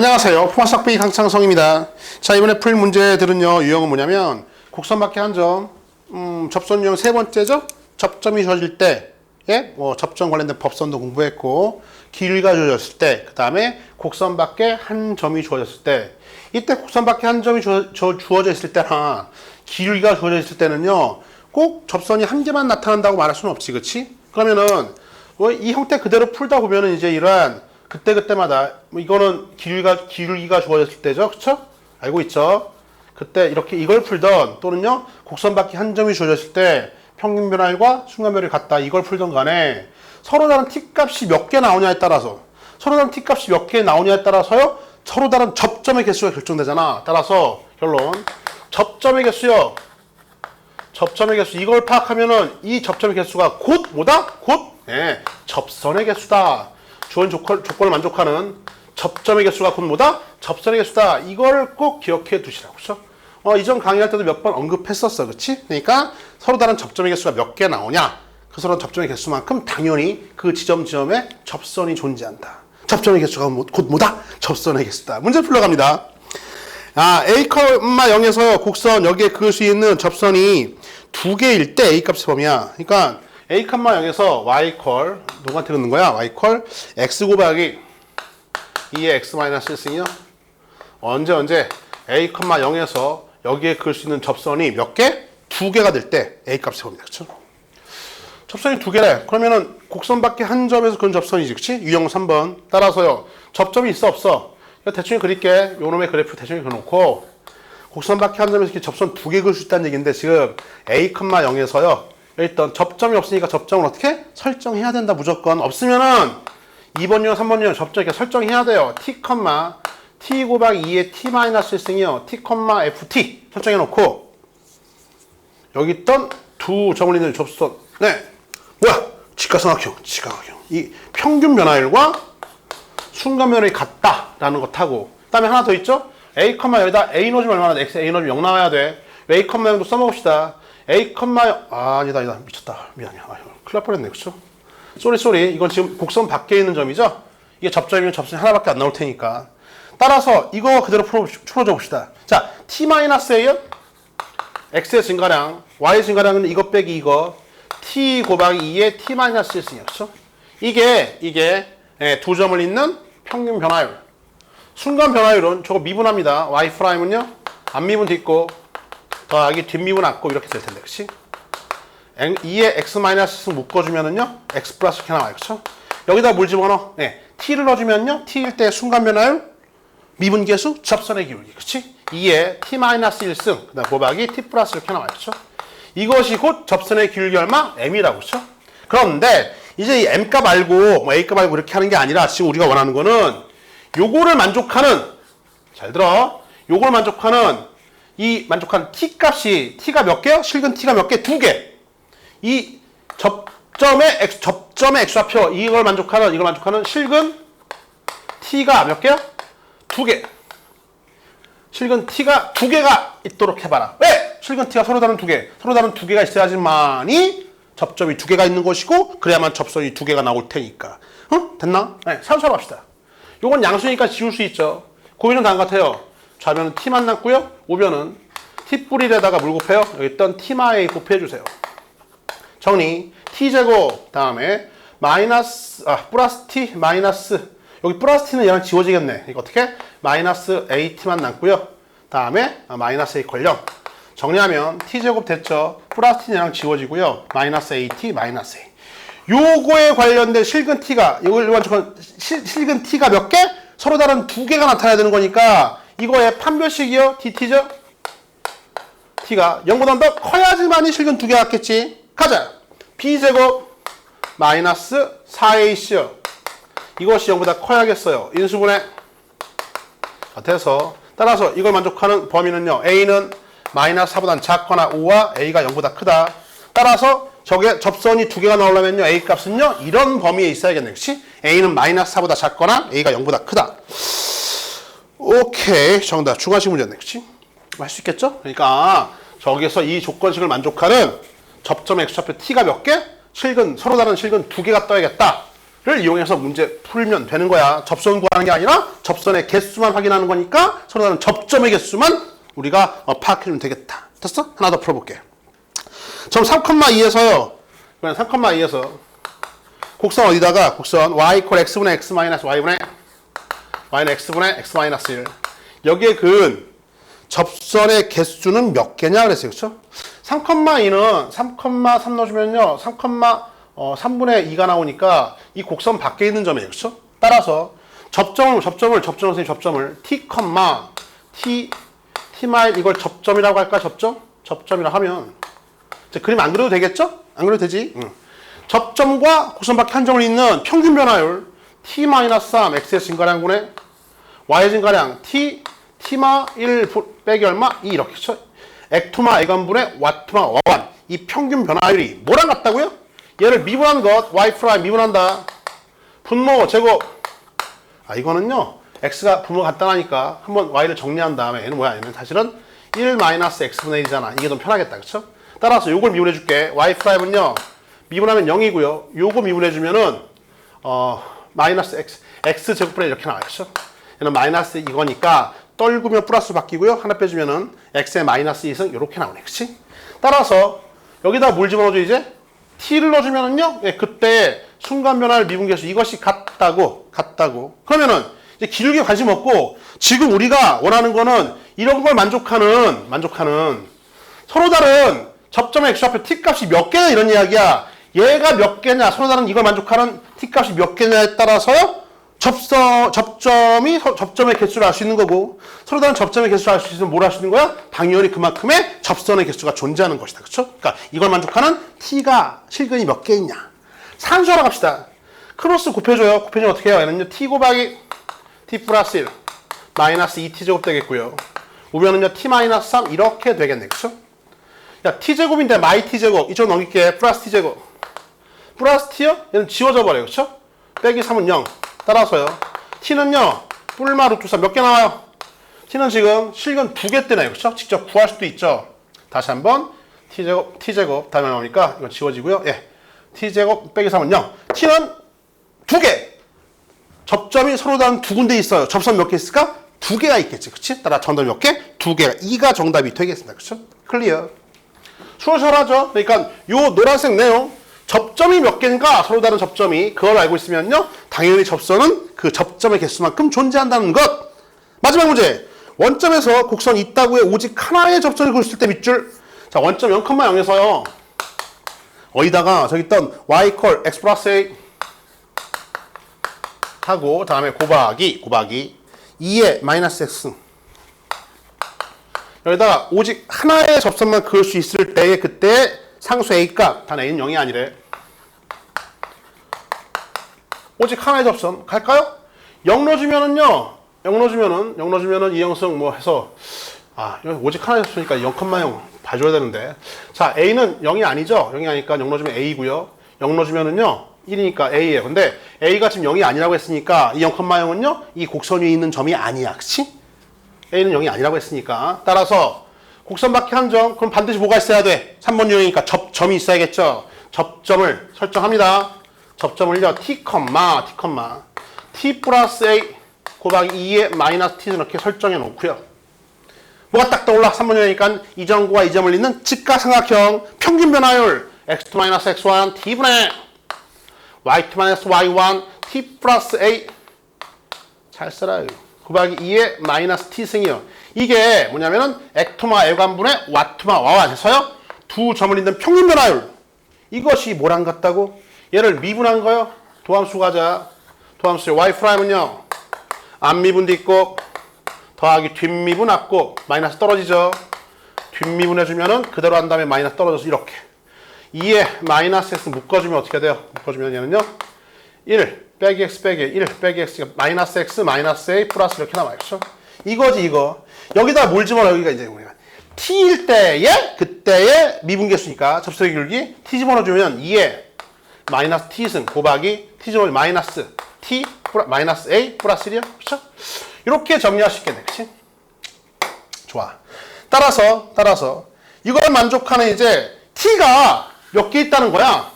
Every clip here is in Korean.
안녕하세요. 포화삭비 강창성입니다. 자, 이번에 풀 문제들은요, 유형은 뭐냐면, 곡선 밖에 한 점, 음, 접선 유형 세 번째죠? 접점이 주어질 때, 예? 뭐, 접점 관련된 법선도 공부했고, 길이가 주어졌을 때, 그 다음에 곡선 밖에 한 점이 주어졌을 때, 이때 곡선 밖에 한 점이 주어, 저- 주어져 있을 때나, 길이가 주어져 있을 때는요, 꼭 접선이 한 개만 나타난다고 말할 수는 없지, 그치? 그러면은, 뭐이 형태 그대로 풀다 보면은 이제 이러한 그때 그때마다 뭐 이거는 길이가 길이가 주어졌을 때죠, 그렇죠? 알고 있죠? 그때 이렇게 이걸 풀던 또는요 곡선 밖에 한 점이 주어졌을 때 평균 변화율과 순간 변화율이 같다 이걸 풀던 간에 서로 다른 t 값이 몇 개 나오냐에 따라서 서로 다른 t 값이 몇 개 나오냐에 따라서요 서로 다른 접점의 개수가 결정되잖아. 따라서 결론 접점의 개수요. 접점의 개수 이걸 파악하면은 이 접점의 개수가 곧 뭐다? 곧 예, 접선의 개수다. 주어진 조건, 조건을 만족하는 접점의 개수가 곧 뭐다? 접선의 개수다. 이걸 꼭 기억해 두시라고. 그죠? 어, 이전 강의할 때도 몇 번 언급했었어. 그치? 그러니까 서로 다른 접점의 개수가 몇 개 나오냐? 그 서로 접점의 개수만큼 당연히 그 지점 지점에 접선이 존재한다. 접점의 개수가 뭐- 곧 뭐다? 접선의 개수다. 문제 풀러갑니다. 아, A, 0에서 곡선 여기에 그을 수 있는 접선이 두 개일 때 A 값이 범위야. 그러니까 A, 0에서 Y 컬 누구한테 긋는 거야? Y 컬 X 곱하기 2의 X 마이너스 1승이요. 언제 언제 A, 0에서 여기에 그을 수 있는 접선이 몇 개? 두 개가 될 때 A 값이 범위다. 그렇죠? 접선이 두 개래. 그러면은 곡선 밖에 한 점에서 그은 접선이지. 그치? 유형 3번. 따라서요. 접점이 있어 없어? 대충 그릴게. 요놈의 그래프 대충 그려놓고 곡선 밖에 한 점에서 이렇게 접선 두 개 그을 수 있다는 얘기인데 지금 A, 0에서요. 일단 접점이 없으니까 접점을 어떻게? 설정해야 된다. 무조건. 없으면은 2번 유형, 3번 유형 접점 이렇게 설정해야 돼요. T, T 곱하기 2의 T 마이너스 1승이요. T, FT 설정해 놓고 여기 있던 두 있는 접선. 네. 뭐야? 직가삼각형, 직가삼각형. 이 평균 변화율과 순간 변화율이 같다라는 것 하고. 그다음에 하나 더 있죠? A, 여기다 A 넣어주면 얼마나 돼? X, A 넣어주면 0 나와야 돼. A, 0도 써먹읍시다. A, 아, 아니다, 아니다. 미쳤다. 미안해. 아유, 큰일 날 뻔했네. 그쵸? 쏘리, 쏘리. 이건 지금 곡선 밖에 있는 점이죠? 이게 접점이면 접선이 하나밖에 안 나올 테니까. 따라서 이거 그대로 풀어, 풀어줘 봅시다. 자, T-A요? x의 증가량, y의 증가량은 이것 빼기 이거, t 곱하기 2의 t 마이너스 1승이야. 그렇죠? 이게 이게 예, 두 점을 잇는 평균 변화율. 순간 변화율은 저거 미분합니다. y 프라임은요. 앞미분 딛고 더하기 뒷미분 앞고 이렇게 될 텐데. 그렇지? 2의 x 마이너스 1승 묶어주면은요. x 플러스 이렇게 나와요. 그렇죠? 여기다 뭘 집어넣어? 네. t를 넣어주면요. t일 때 순간 변화율 미분계수 접선의 기울기. 그치? 2에 t-1승, 그 다음 곱하기 t 플러스 이렇게 나와요. 그쵸? 이것이 곧 접선의 기울기 얼마? m이라고. 그쵸? 그런데 이제 이 m값 알고 뭐 a값 알고 이렇게 하는 게 아니라 지금 우리가 원하는 거는 요거를 만족하는 잘 들어. 요걸 만족하는 이 만족하는 t 값이 t가 몇 개요? 실근 t가 몇 개? 두 개. 이 접점의 x, 접점의 x좌표 이걸 만족하는 이걸 만족하는 실근 t가 몇 개야? 두 개. 실근 t가 두 개가 있도록 해봐라. 왜? 실근 t가 서로 다른 두 개, 서로 다른 두 개가 있어야지만이 접점이 두 개가 있는 것이고 그래야만 접선이 두 개가 나올 테니까. 어? 됐나? 네, 사람처럼 합시다. 요건 양수니까 지울 수 있죠. 고비는 다음 같아요. 좌변은 t만 남고요. 우변은 t 뿌리에다가 물 곱해요. 여기 있던 t마에 곱해주세요. 정리. t제곱 다음에 마이너스 아 플러스 t 마이너스 여기 플러스 t는 얘랑 지워지겠네. 이거 어떻게? 마이너스 at만 남고요. 다음에 아, 마이너스 a 콜령 정리하면 t제곱 됐죠. 플러스 t는 얘랑 지워지고요. 마이너스 at 마이너스 a 요거에 관련된 실근 t가 완전 실, 실근 t가 몇 개? 서로 다른 두 개가 나타나야 되는 거니까 이거의 판별식이요. dt죠. t가 0보다 더 커야지만이 실근 두 개 같겠지. 가자. b제곱 마이너스 4ac요. 이것이 0보다 커야겠어요. 인수분해 돼서 따라서 이걸 만족하는 범위는요. a는 마이너스 4보다 작거나 5와 a가 0보다 크다. 따라서 저게 접선이 두 개가 나오려면요. a 값은요. 이런 범위에 있어야겠네. 그치? a는 마이너스 4보다 작거나 a가 0보다 크다. 오케이. 정답. 중간식 문제네. 그치? 할 수 있겠죠? 그러니까 저기서 이 조건식을 만족하는 접점 x좌표 t가 몇 개? 실근 서로 다른 실근 두 개가 떠야겠다. 를 이용해서 문제 풀면 되는 거야. 접선 구하는 게 아니라 접선의 개수만 확인하는 거니까 서로 다른 접점의 개수만 우리가 어, 파악해주면 되겠다. 됐어? 하나 더 풀어볼게. 점 3,2에서요. 그냥 3,2에서 곡선 어디다가 곡선 y equal x분의 x 마이너스 y분의 y는 x분의 x 마이너스 1 여기에 그 접선의 개수는 몇 개냐 그랬어요. 그렇죠? 3,2는 3,3 넣어주면요. 3, 어, 3분의 2가 나오니까 이 곡선 밖에 있는 점이에요. 그렇죠? 따라서 접점을 접점을 접점 선생님 접점을 t, t t 마일 이걸 접점이라고 할까? 접점? 접점이라 하면 이제 그림 안 그려도 되겠죠? 안 그려도 되지? 응. 접점과 곡선 밖에 한 점을 잇는 평균 변화율 t-3 x의 증가량분의 y의 증가량 t t마 1 빼기 얼마? 2 이렇게 쳐. 액토마 액원분의 와트마 와완 이 평균 변화율이 뭐랑 같다고요? 얘를 미분한 것 y 프라임 미분한다. 분모 제곱 아 이거는요 x가 분모 간단하니까 한번 y를 정리한 다음에 얘는 뭐야 얘는 사실은 1 마이너스 x분의 1이잖아 이게 좀 편하겠다 그쵸? 따라서 요걸 미분해 줄게 y 프라임은요 미분하면 0이고요 요거 미분해 주면은 어 마이너스 x x 제곱분의 이렇게 나와요. 그쵸? 얘는 마이너스 이거니까 떨구면 플러스 바뀌고요. 하나 빼주면은 x의 마이너스 2승 이렇게 나오네. 그치? 따라서 여기다 뭘 집어넣어줘 이제? t를 넣어주면은요 예, 그때 순간 변화를 미분 계수 이것이 같다고 같다고. 그러면은 이제 기울기에 관심 없고 지금 우리가 원하는 거는 이런 걸 만족하는 만족하는. 서로 다른 접점의 x 앞에 t 값이 몇 개냐 이런 이야기야 얘가 몇 개냐 서로 다른 이걸 만족하는 t 값이 몇 개냐에 따라서 접점, 접점이 서- 접점의 개수를 알 수 있는 거고 서로 다른 접점의 개수를 알 수 있으면 뭘 할 수 있는 거야? 당연히 그만큼의 접선의 개수가 존재하는 것이다. 그렇죠? 그러니까 이걸 만족하는 t가 실근이 몇 개 있냐? 산수하러 갑시다. 크로스 곱해줘요. 곱해주면 어떻게 해요? 얘는요 t 곱하기 t 플러스 1 마이너스 2t 제곱 되겠고요. 우변은요 t 마이너스 3 이렇게 되겠네. 그렇죠? 야 t 제곱인데 마이 t 제곱 이쪽 넘길게 플러스 t 제곱 플러스 t요? 얘는 지워져 버려요. 그렇죠? 빼기 3은 0. 따라서요. t는요. 뿔마 루트 3몇개 나와요? t는 지금 실근 두 개 뜨네요. 그렇죠? 직접 구할 수도 있죠. 다시 한번 t제곱 t제곱 다음에 나오니까 이거 지워지고요. 예. t제곱 빼기 3은 0. t는 두 개. 접점이 서로 다른 두 군데 있어요. 접선 몇 개 있을까? 두 개가 있겠지. 그치? 따라 정답 몇 개? 두 개가. 2가 정답이 되겠습니다. 그쵸? 클리어. 수월하죠? 그러니까 요 노란색 내용 접점이 몇 개인가? 서로 다른 접점이. 그걸 알고 있으면요 당연히 접선은 그 접점의 개수만큼 존재한다는 것. 마지막 문제. 원점에서 곡선 있다고에 오직 하나의 접선을 그렸을 때 밑줄. 자 원점 0,0에서요. 어디다가 저기 있던 y 콜 x 플러스 a 하고 다음에 곱하기 곱하기 2의 마이너스 x. 여기다가 오직 하나의 접선만 그을 수 있을 때에 그때 상수 a 값 단 a는 0이 아니래. 오직 하나의 접선. 갈까요? 0 넣어주면은요 0 넣어주면은 0 넣어주면은 이형승 뭐 해서 아 오직 하나의 접선이니까 0,0 봐줘야 되는데. 자 a는 0이 아니죠? 0이 아니까 0 넣어주면 a고요. 0 넣어주면은요 1이니까 a예요. 근데 a가 지금 0이 아니라고 했으니까 이 0,0은요 이 곡선 위에 있는 점이 아니야. 그치? a는 0이 아니라고 했으니까. 따라서 곡선 밖에 한점 그럼 반드시 뭐가 있어야 돼? 3번 유형이니까 접 점이 있어야겠죠 접점을 설정합니다 접점을요 t, t, t 플러스 a 곱하기 2의 마이너스 t 이렇게 설정해 놓고요 뭐가 딱 떠올라? 3번 유형이니까 이 점과 이 점을 잇는 직가삼각형 평균 변화율 x2 마이너스 x1 t분의 y2 마이너스 y1 t 플러스 a 잘 써라요. 곱하기 2의 마이너스 t승이요. 이게 뭐냐면은 액토마 애관분의 와토마 와와 해서요. 두 점을 잇는 평균 변화율. 이것이 뭐랑 같다고? 얘를 미분한 거요. 도함수 가자. 도함수의 y 프라임은요. 앞미분도 있고 더하기 뒷미분 앞고 마이너스 떨어지죠. 뒷미분 해주면은 그대로 한 다음에 마이너스 떨어져서 이렇게. 2에 마이너스 x 묶어주면 어떻게 돼요? 묶어주면 얘는요. 1 빼기 x 빼기 1 빼기 x가 마이너스 x 마이너스 a 플러스 이렇게 나와요. 그렇죠? 이거지 이거. 여기다 뭘 집어넣어 여기가 이제 뭐냐. t일 때에 그때의 미분계수니까 접속의 기울기 t 집어넣어주면 2에 마이너스 t승 곱하기 t 집어넣으면 마이너스 t 플러- 마이너스 a 플러스 1이요. 그렇죠? 이렇게 정리할 수 있겠네. 그렇지? 좋아. 따라서 따라서 이걸 만족하는 이제 t가 몇 개 있다는 거야.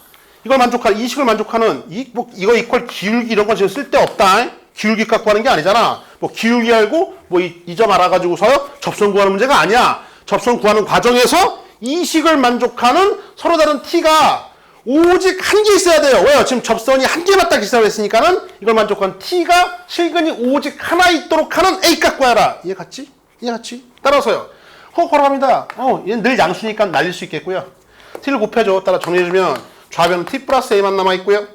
이걸 만족하는 이 식을 만족하는 이 뭐 이거 이퀄 기울기 이런 건 지금 쓸데 없다. 기울기 갖고 하는 게 아니잖아. 뭐 기울기 알고 뭐 이 점 알아가지고서 접선 구하는 문제가 아니야. 접선 구하는 과정에서 이 식을 만족하는 서로 다른 t가 오직 한 개 있어야 돼요. 왜요? 지금 접선이 한 개만 딱 있어야 했으니까는 이걸 만족한 t가 실근이 오직 하나 있도록 하는 a 값 구하라. 이해 갔지? 이해 갔지? 따라서요. 어, 걸어갑니다. 어, 얘는 늘 양수니까 날릴 수 있겠고요. t를 곱해줘. 따라 정리해주면 좌변은 t 플러스 a만 남아있고요.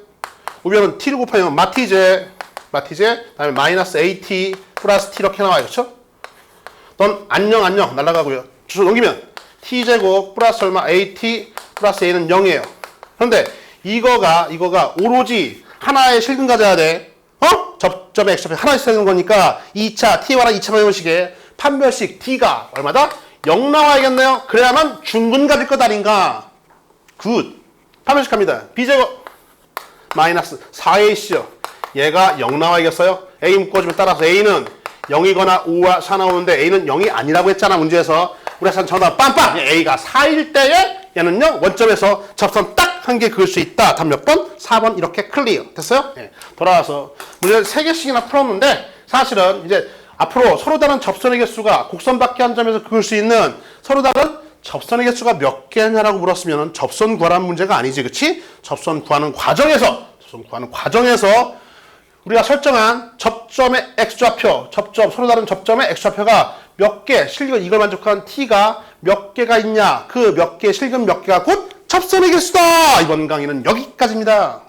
우변은 t를 곱하면 마티제, 마티제, 다음에 마이너스 at 플러스 t 이렇게 나와요. 그렇죠? 넌 안녕 안녕 날아가고요. 주소 넘기면 t제곱 플러스 얼마 at 플러스 a는 0이에요. 그런데 이거가 이거가 오로지 하나의 실근 가져야 돼. 어? 접점의 x점이 하나 있어야 되는 거니까 2차 t와랑 2차 방정식에 판별식 t가 얼마다? 0 나와야겠네요. 그래야만 중근 가질 것 아닌가. 굿. 판별식 합니다. b제곱 마이너스 4ac요. 얘가 0 나와야겠어요. a 묶어주면 따라서 a는 0이거나 5와 4 나오는데 a는 0이 아니라고 했잖아 문제에서. 우리가 정답 빰빰 a가 4일 때에 얘는요 원점에서 접선 딱 한 개 그을 수 있다. 답 몇 번? 4번 이렇게 클리어. 됐어요? 예. 돌아와서 문제를 3개씩이나 풀었는데 사실은 이제 앞으로 서로 다른 접선의 개수가 곡선 밖에 한 점에서 그을 수 있는 서로 다른 접선의 개수가 몇 개냐라고 물었으면 접선 구하라는 문제가 아니지, 그치? 접선 구하는 과정에서, 접선 구하는 과정에서 우리가 설정한 접점의 x좌표, 접점, 서로 다른 접점의 x좌표가 몇 개, 실근 이걸 만족한 t가 몇 개가 있냐, 그 몇 개, 실근 몇 개가 곧 접선의 개수다! 이번 강의는 여기까지입니다.